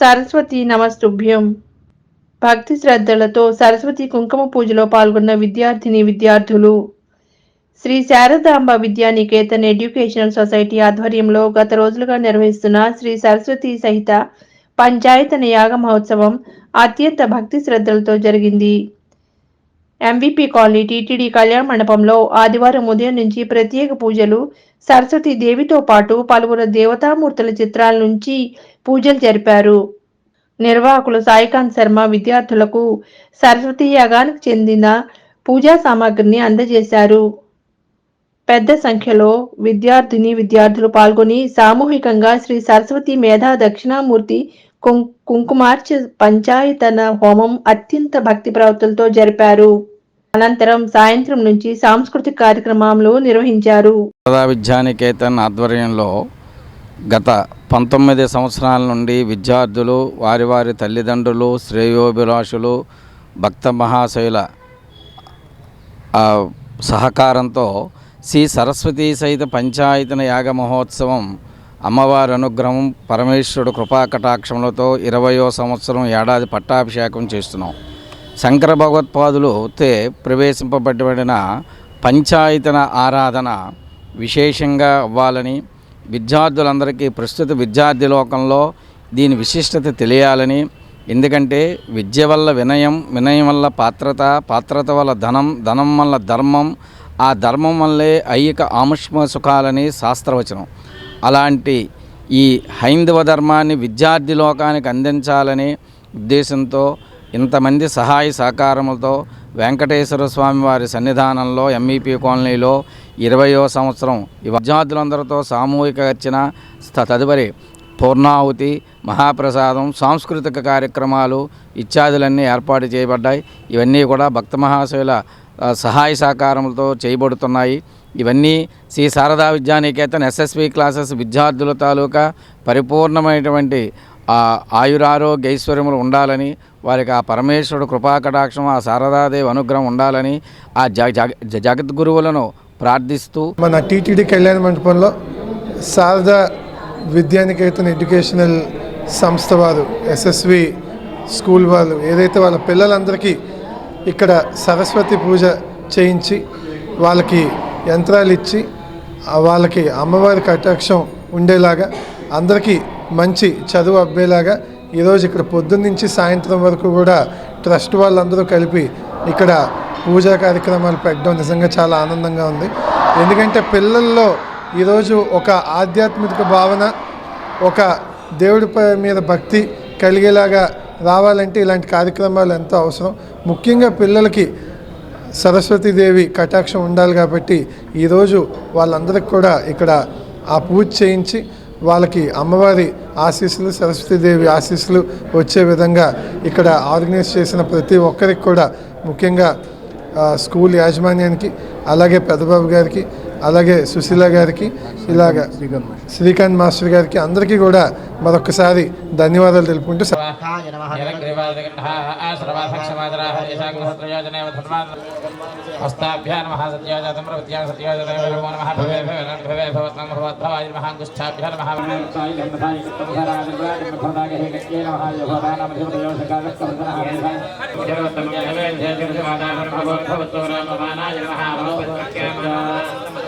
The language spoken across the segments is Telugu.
సరస్వతి నమస్తుభ్యం. భక్తి శ్రద్ధలతో సరస్వతి కుంకుమ పూజలో పాల్గొన్న విద్యార్థిని విద్యార్థులు. శ్రీ శారదాంబ విద్యానికేతన్ ఎడ్యుకేషనల్ సొసైటీ ఆధ్వర్యంలో గత రోజులుగా నిర్వహిస్తున్న శ్రీ సరస్వతి సహిత పంచాయతన యాగ మహోత్సవం అత్యంత భక్తి శ్రద్ధలతో జరిగింది. ఎంవిపి కాలనీ టీటీడీ కళ్యాణ మండపంలో ఆదివారం ఉదయం నుంచి ప్రత్యేక పూజలు సరస్వతి దేవితో పాటు పలువురు దేవతామూర్తుల చిత్రాల నుంచి పూజలు జరిపారు. నిర్వాహకులు సాయికాంత్ శర్మ విద్యార్థులకు సరస్వతి యాగానికి చెందిన పూజా సామాగ్రిని అందజేశారు. పెద్ద సంఖ్యలో విద్యార్థిని విద్యార్థులు పాల్గొని సామూహికంగా శ్రీ సరస్వతి మేధా దక్షిణామూర్తి కుం కుంకుమార్చ పంచాయతన హోమం అత్యంత భక్తి ప్రవర్తులతో జరిపారు. అనంతరం సాయంత్రం నుంచి సాంస్కృతిక కార్యక్రమాలు నిర్వహించారు. విద్యానికేతన్ ఆధ్వర్యంలో గత పంతొమ్మిది సంవత్సరాల నుండి విద్యార్థులు వారి వారి తల్లిదండ్రులు శ్రేయోభిలాషులు భక్త మహాశయుల సహకారంతో శ్రీ సరస్వతీ సహిత పంచాయతన యాగ మహోత్సవం అమ్మవారి అనుగ్రహం పరమేశ్వరుడు కృపాకటాక్షములతో ఇరవయో సంవత్సరం ఏడాది పట్టాభిషేకం చేస్తున్నాం. శంకర భగవత్పాదులు తే ప్రవేశింపబడిన పంచాయతన ఆరాధన విశేషంగా అవ్వాలని విద్యార్థులందరికీ ప్రస్తుత విద్యార్థి లోకంలో దీని విశిష్టత తెలియాలని ఎందుకంటే విద్య వల్ల వినయం వినయం వల్ల పాత్రత పాత్రత వల్ల ధనం ధనం వల్ల ధర్మం ఆ ధర్మం వల్లే ఐక ఆముష్మ సుఖాలని శాస్త్రవచనం. అలాంటి ఈ హైందవ ధర్మాన్ని విద్యార్థి లోకానికి అందించాలనే ఉద్దేశంతో ఇంతమంది సహాయ సహకారములతో వెంకటేశ్వర స్వామి వారి సన్నిధానంలో ఎంఈపీ కాలనీలో ఇరవయో సంవత్సరం. ఈ విద్యార్థులందరితో సామూహిక అర్చన తదుపరి పూర్ణాహుతి మహాప్రసాదం సాంస్కృతిక కార్యక్రమాలు ఇత్యాదులన్నీ ఏర్పాటు చేయబడ్డాయి. ఇవన్నీ కూడా భక్త మహాశయుల సహాయ సహకారములతో చేయబడుతున్నాయి. ఇవన్నీ శ్రీ శారదా విద్యానికేతన్ ఎస్ఎస్వి క్లాసెస్ విద్యార్థుల తాలూకా పరిపూర్ణమైనటువంటి ఆయురారోగ్య ఐశ్వర్యములు ఉండాలని వారికి ఆ పరమేశ్వరుడు కృపాకటాక్షం ఆ శారదాదేవి అనుగ్రహం ఉండాలని ఆ జగ జగద్గురువులను ప్రార్థిస్తూ మన టీటీడీ కళ్యాణ మండపంలో శారదా విద్యానికేతన్ ఎడ్యుకేషనల్ సంస్థ వారు ఎస్ఎస్వి స్కూల్ వాళ్ళు ఏదైతే వాళ్ళ పిల్లలందరికీ ఇక్కడ సరస్వతి పూజ చేయించి వాళ్ళకి యంత్రాలు ఇచ్చి వాళ్ళకి అమ్మవారి కటాక్షం ఉండేలాగా అందరికీ మంచి చదువు అబ్బేలాగా ఈరోజు ఇక్కడ పొద్దున్న నుంచి సాయంత్రం వరకు కూడా ట్రస్ట్ వాళ్ళందరూ కలిపి ఇక్కడ పూజా కార్యక్రమాలు పెట్టడం నిజంగా చాలా ఆనందంగా ఉంది. ఎందుకంటే పిల్లల్లో ఈరోజు ఒక ఆధ్యాత్మిక భావన ఒక దేవుడి మీద భక్తి కలిగేలాగా రావాలంటే ఇలాంటి కార్యక్రమాలు ఎంతో అవసరం. ముఖ్యంగా పిల్లలకి సరస్వతీదేవి కటాక్షం ఉండాలి కాబట్టి ఈరోజు వాళ్ళందరికి కూడా ఇక్కడ ఆ పూజ చేయించి వాళ్ళకి అమ్మవారి ఆశీస్సులు సరస్వతీదేవి ఆశీస్సులు వచ్చే విధంగా ఇక్కడ ఆర్గనైజ్ చేసిన ప్రతి ఒక్కరికి కూడా ముఖ్యంగా స్కూల్ యాజమాన్యానికి అలాగే పెద్దబాబు గారికి అలాగే సుశీల గారికి ఇలాగ శ్రీకాంత్ మాస్టర్ గారికి అందరికీ కూడా మరొకసారి ధన్యవాదాలు తెలుపుకుంటూ జగవత్తమ జగవేంద్ర జగవత్తమ జగవత్తమ జగవత్తమ జగవత్తమ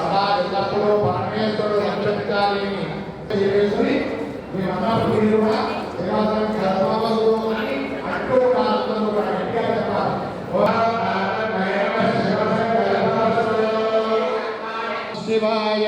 సదా ఎల్లప్పుడూ పరమేశ్వరుడు రక్షించాలి చేసుకుని మేమందరం మీరు కూడా అని అంటూ కాలంలో కూడా గట్టిగా చెప్పాలి శివాయ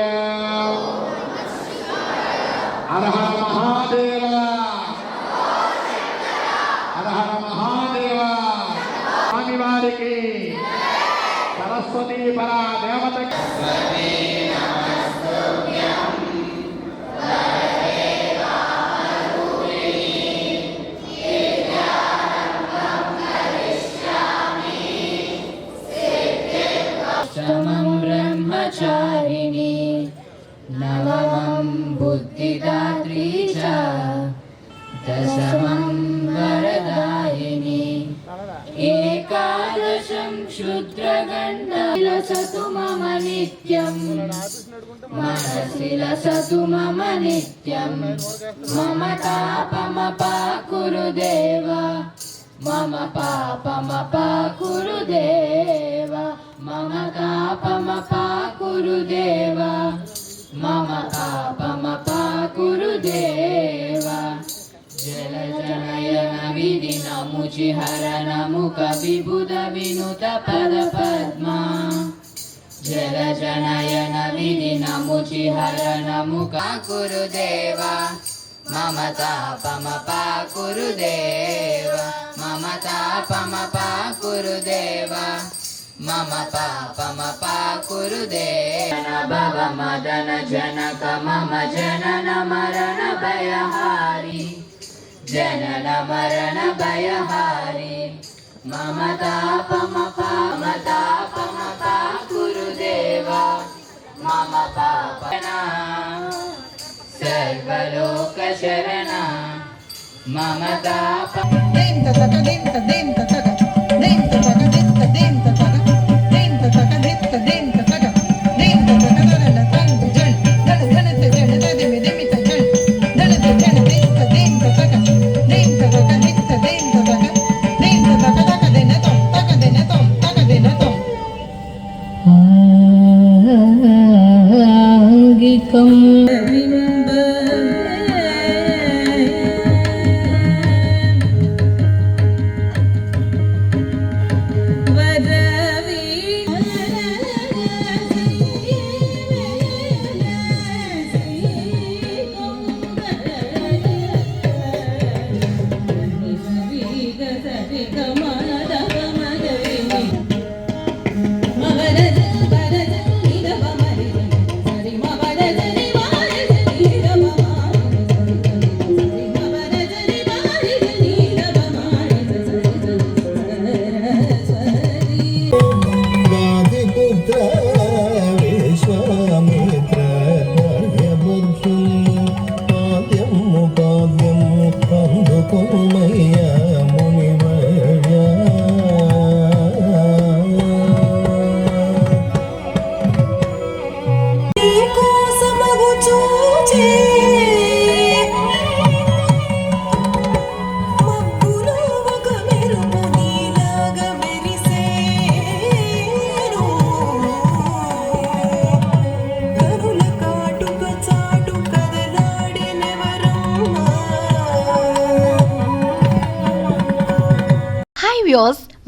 క్షుద్రగండలసతు మమ నిత్యం. మనసిలసతు మమ నిత్యం. మమ తాపమ పాకురు దేవా మమ పాపమ పాకురు దేవా మమ తాపమ పాకురు దేవా మమ తాపమ పాకురు విదినము చిహరణము కవిబుధ వినుత పద పద్మ జల జనయన విదినము చిహరణము కాకురు దేవా మమతాపమ పాకురు దేవ మమతాపమ పాకురు దేవ మమ పాపమ పాకురు దేవ భవ మదన జనక మమ జనన మరణ భయహారి जनन मरण भयहारि मम तापमपा मम तापमपाकुरु देव मम पापना सर्वलोकशरणा मम